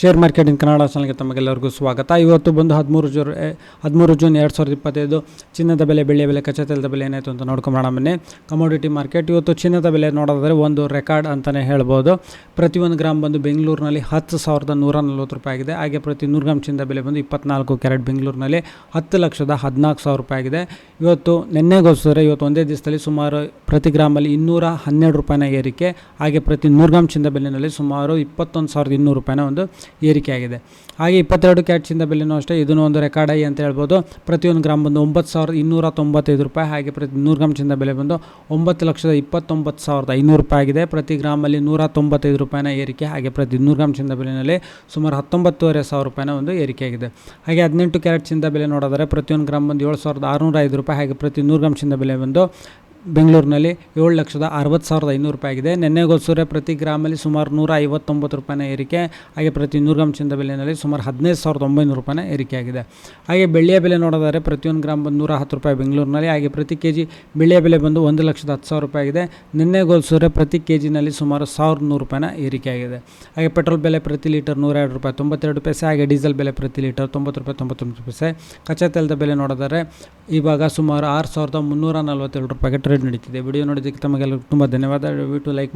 Share market in Kannada ಚಾನಲ್ಗೆ ತಮಗೆಲ್ಲರಿಗೂ ಸ್ವಾಗತ. ಇವತ್ತು ಬಂದು ಹದಿಮೂರು ಜೂನ್ ಹದಿಮೂರು ಜೂನ್ ಎರಡು ಸಾವಿರದ ಇಪ್ಪತ್ತೈದು, ಚಿನ್ನದ ಬೆಲೆ, ಬೆಳ್ಳಿಯ ಬೆಲೆ ಕಚ್ಚಾ ತೈಲದ ಬೆಲೆ ಏನಾಯಿತು ಅಂತ ನೋಡ್ಕೊಂಬೋಣ ಬನ್ನಿ. ಕಮೋಡಿಟಿ ಮಾರ್ಕೆಟ್ ಇವತ್ತು ಚಿನ್ನದ ಬೆಲೆ ನೋಡೋದಾದರೆ ಒಂದು ರೆಕಾರ್ಡ್ ಅಂತಲೇ ಹೇಳ್ಬೋದು. ಪ್ರತಿಯೊಂದು ಗ್ರಾಮ್ ಬಂದು ಬೆಂಗಳೂರಿನಲ್ಲಿ ಹತ್ತು ಸಾವಿರದ ನೂರ ನಲ್ವತ್ತು ರೂಪಾಯಿ ಆಗಿದೆ. ಹಾಗೆ ಪ್ರತಿ ನೂರು ಗ್ರಾಮ್ ಚಿನ್ನದ ಬೆಲೆ ಬಂದು ಇಪ್ಪತ್ನಾಲ್ಕು ಕ್ಯಾರೆಟ್ ಬೆಂಗಳೂರಿನಲ್ಲಿ ಹತ್ತು ಲಕ್ಷದ ಹದಿನಾಲ್ಕು ಸಾವಿರ ರೂಪಾಯಿ ಆಗಿದೆ. ಇವತ್ತು ನಿನ್ನೆಗೋಸ್ಕರ ಇವತ್ತು ಒಂದೇ ದಿವಸದಲ್ಲಿ ಸುಮಾರು ಪ್ರತಿ ಗ್ರಾಮಲ್ಲಿ ಇನ್ನೂರ ಹನ್ನೆರಡು ರೂಪಾಯಿನ ಏರಿಕೆ. ಹಾಗೆ ಪ್ರತಿ ನೂರು ಗ್ರಾಮ್ ಚಿನ್ನದ ಬೆಲೆಯಲ್ಲಿ ಸುಮಾರು ಇಪ್ಪತ್ತೊಂದು ಸಾವಿರದ ಇನ್ನೂರು ರೂಪಾಯಿನ ಒಂದು ಏರಿಕೆಯಾಗಿದೆ ಹಾಗೆ ಇಪ್ಪತ್ತೆರಡು ಕ್ಯಾಟ್ಸಿಂದ ಬೆಲೆಯೂ ಅಷ್ಟೇ, ಇದನ್ನು ಒಂದು ರೆಕಾರ್ಡ್ ಆಗಿ ಅಂತ ಹೇಳ್ಬೋದು. ಪ್ರತಿಯೊಂದು ಗ್ರಾಮ್ ಬಂದು ಒಂಬತ್ತು ಸಾವಿರದ ಇನ್ನೂರ ತೊಂಬತ್ತೈದು ರೂಪಾಯಿ, ಹಾಗೆ ಪ್ರತಿ ನೂರು ಗ್ರಾಮ್ ಚಿನ್ನದ ಬೆಲೆ ಬಂದು ಒಂಬತ್ತು ಲಕ್ಷದ ಇಪ್ಪತ್ತೊಂಬತ್ತು ಸಾವಿರದ ಐನೂರು ರೂಪಾಯಿ ಆಗಿದೆ. ಪ್ರತಿ ಗ್ರಾಮಲ್ಲಿ ನೂರ ತೊಂಬತ್ತೈದು ರೂಪಾಯಿನ ಏರಿಕೆ, ಹಾಗೆ ಪ್ರತಿ ನೂರು ಗ್ರಾಮ್ ಚಿನ್ನದ ಬೆಲೆಯಲ್ಲಿ ಸುಮಾರು ಹತ್ತೊಂಬತ್ತುವರೆ ಸಾವಿರ ರೂಪಾಯಿನ ಒಂದು ಏರಿಕೆಯಾಗಿದೆ ಹಾಗೆ ಹದಿನೆಂಟು ಕ್ಯಾರೆಟ್ ಚಿನ್ನದ ಬೆಲೆ ನೋಡಿದರೆ ಪ್ರತಿಯೊಂದು ಗ್ರಾಮ್ ಬಂದು ಏಳು ಸಾವಿರದ ಆರುನೂರ ಐದು ರೂಪಾಯಿ, ಹಾಗೆ ಪ್ರತಿ ನೂರು ಗ್ರಾಮ್ ಚಿನ್ನದ ಬೆಲೆ ಬಂದು ಬೆಂಗಳೂರಿನಲ್ಲಿ ಏಳು ಲಕ್ಷದ ಅರವತ್ತು ಸಾವಿರದ ಐನೂರು ರೂಪಾಯಿ ಆಗಿದೆ. ನೆನ್ನೆಗೋಸ್ಕರ ಪ್ರತಿ ಗ್ರಾಮಲ್ಲಿ ಸುಮಾರು ನೂರ ಐವತ್ತೊಂಬತ್ತು ರೂಪಾಯಿನ ಏರಿಕೆ. ಹಾಗೆ ಪ್ರತಿ ನೂರು ಗ್ರಾಮ್ ಚಿನ್ನದ ಬೆಲೆಯಲ್ಲಿ ಸುಮಾರು ಹದಿನೈದು ಸಾವಿರದ ಒಂಬೈನೂರು ರೂಪಾಯಿನ ಏರಿಕೆಯಾಗಿದೆ ಹಾಗೆ ಬೆಳ್ಳಿಯ ಬೆಲೆ ನೋಡೋದಾದರೆ ಪ್ರತಿಯೊಂದು ಗ್ರಾಮ್ ಬಂದು ನೂರ ಹತ್ತು ರೂಪಾಯಿ ಬೆಂಗಳೂರಿನಲ್ಲಿ. ಹಾಗೆ ಪ್ರತಿ ಕೆ ಜಿ ಬೆಳ್ಳಿಯ ಬೆಲೆ ಬಂದು ಒಂದು ಲಕ್ಷದ ಹತ್ತು ಸಾವಿರ ರೂಪಾಯಿ ಆಗಿದೆ. ನಿನ್ನೆಗೋಸ್ಕರ ಪ್ರತಿ ಕೆ ಜಿನಲ್ಲಿ ಸುಮಾರು ಸಾವಿರದ ನೂರು ರೂಪಾಯಿನ ಏರಿಕೆಯಾಗಿದೆ ಹಾಗೆ ಪೆಟ್ರೋಲ್ ಬೆಲೆ ಪ್ರತಿ ಲೀಟರ್ ನೂರ ಎರಡು ರೂಪಾಯಿ, ತೊಂಬತ್ತೆರಡು ಪೈಸೆ. ಹಾಗೆ ಡೀಸೆಲ್ ಬೆಲೆ ಪ್ರತಿ ಲೀಟರ್ ತೊಂಬತ್ತು ರೂಪಾಯಿ, ತೊಂಬತ್ತೊಂಬತ್ತು ಪೈಸೆ. ಕಚ್ಚಾ ತೈಲದ ಬೆಲೆ ನೋಡಿದರೆ ಇವಾಗ ಸುಮಾರು ಆರು ಸಾವಿರದ ಮುನ್ನೂರ ನಲ್ವತ್ತೇಳು ರೂಪಾಯಿಗೆ ಟ್ರೇಡ್ ನಡೀತಿದೆ. ವಿಡಿಯೋ ನೋಡಿದ್ದಕ್ಕೆ ತಮಗೆಲ್ಲರಿಗೂ ತುಂಬ ಧನ್ಯವಾದ. ದಯವಿಟ್ಟು ಲೈಕ್